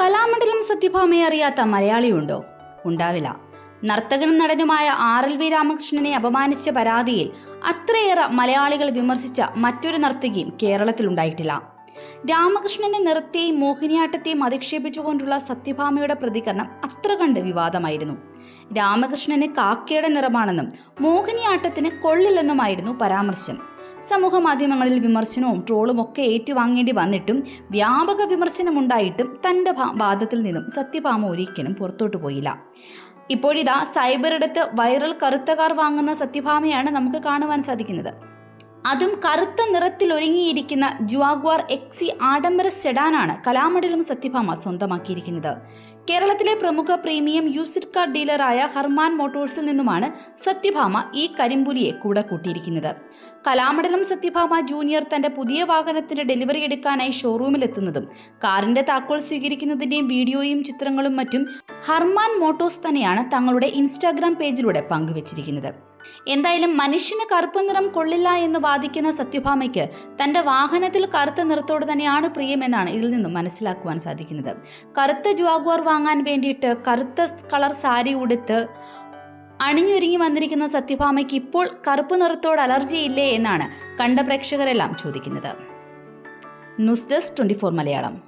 കലാമണ്ഡലം സത്യഭാമയെ അറിയാത്ത മലയാളിയുണ്ടോ? ഉണ്ടാവില്ല. നർത്തകനും നടനുമായ ആർ എൽ വി രാമകൃഷ്ണനെ അപമാനിച്ച പരാതിയിൽ അത്രയേറെ മലയാളികൾ വിമർശിച്ച മറ്റൊരു നർത്തകിയും കേരളത്തിലുണ്ടായിട്ടില്ല രാമകൃഷ്ണന്റെ നൃത്യയും മോഹിനിയാട്ടത്തെയും അധിക്ഷേപിച്ചുകൊണ്ടുള്ള സത്യഭാമയുടെ പ്രതികരണം അത്ര കണ്ട് വിവാദമായിരുന്നു. രാമകൃഷ്ണന് കാക്കയുടെ നിറമാണെന്നും മോഹിനിയാട്ടത്തിന് കൊള്ളില്ലെന്നുമായിരുന്നു പരാമർശം. സമൂഹ മാധ്യമങ്ങളിൽ വിമർശനവും ട്രോളും ഒക്കെ ഏറ്റുവാങ്ങേണ്ടി വന്നിട്ടും വ്യാപക വിമർശനമുണ്ടായിട്ടും തന്റെ വാദത്തിൽ നിന്നും സത്യഭാമ ഒരിക്കലും പുറത്തോട്ട് പോയില്ല. ഇപ്പോഴിതാ സൈബറിടത്ത് വൈറൽ കറുത്ത കാർ വാങ്ങുന്ന സത്യഭാമയാണ് നമുക്ക് കാണുവാൻ സാധിക്കുന്നത്. അതും കറുത്ത നിറത്തിൽ ഒരുങ്ങിയിരിക്കുന്ന ജുവാഗ്വാർ എക്സി ആഡംബര സെഡാനാണ് കലാമണ്ഡലം സത്യഭാമ സ്വന്തമാക്കിയിരിക്കുന്നത്. കേരളത്തിലെ പ്രമുഖ പ്രീമിയം യൂസിഡ് കാർ ഡീലറായ ഹർമാൻ മോട്ടോഴ്സിൽ നിന്നുമാണ് സത്യഭാമ ഈ കരിമ്പുലിയെ കൂടെ കൂട്ടിയിരിക്കുന്നത്. കലാമണ്ഡലം സത്യഭാമ ജൂനിയർ തന്റെ പുതിയ വാഹനത്തിന്റെ ഡെലിവറി എടുക്കാനായി ഷോറൂമിലെത്തുന്നതും കാറിന്റെ താക്കോൽ സ്വീകരിക്കുന്നതിന്റെയും വീഡിയോയും ചിത്രങ്ങളും മറ്റും ഹർമാൻ മോട്ടോഴ്സ് തന്നെയാണ് തങ്ങളുടെ ഇൻസ്റ്റാഗ്രാം പേജിലൂടെ പങ്കുവച്ചിരിക്കുന്നത്. എന്തായാലും മനുഷ്യന് കറുപ്പ് നിറം കൊള്ളില്ല എന്ന് വാദിക്കുന്ന സത്യഭാമയ്ക്ക് തന്റെ വാഹനത്തിൽ കറുത്ത നിറത്തോട് തന്നെയാണ് പ്രിയമെന്നാണ് ഇതിൽ നിന്നും മനസ്സിലാക്കുവാൻ സാധിക്കുന്നത്. കറുത്ത ജുവാഗ്വാർ വാങ്ങാൻ വേണ്ടിയിട്ട് കറുത്ത കളർ സാരി ഉടുത്ത് അണിഞ്ഞൊരുങ്ങി വന്നിരിക്കുന്ന സത്യഭാമയ്ക്ക് ഇപ്പോൾ കറുപ്പ് നിറത്തോട് അലർജി ഇല്ലേ എന്നാണ് കണ്ട പ്രേക്ഷകരെല്ലാം ചോദിക്കുന്നത്. News desk twenty Malayalam.